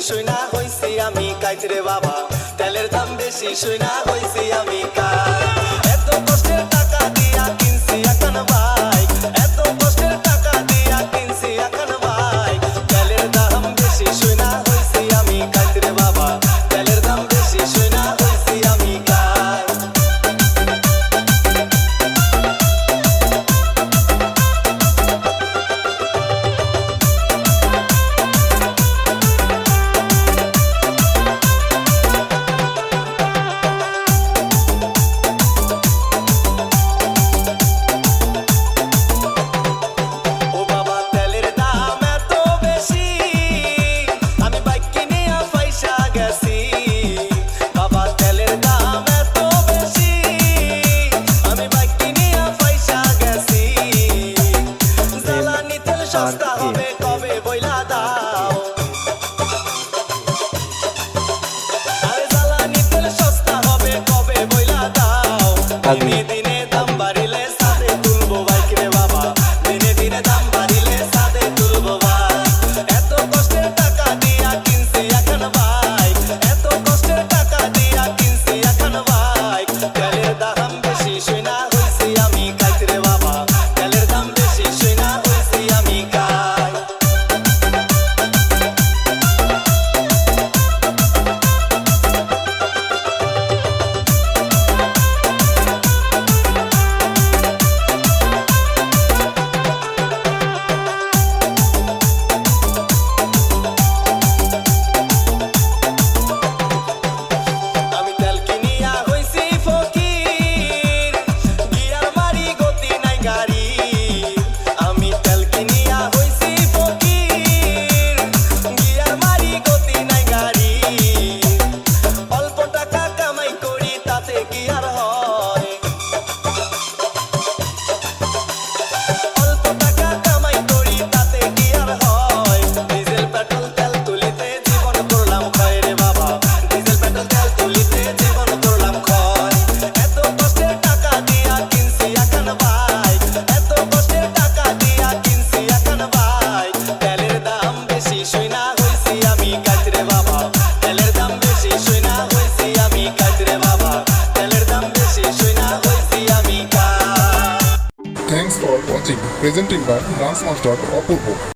শুনা হইছি আমি কাইতরে বাবা। তেলের দাম বেশি শুনা হইছি আমি কাজ kami for watching. Presenting by Dance Master Apurvo.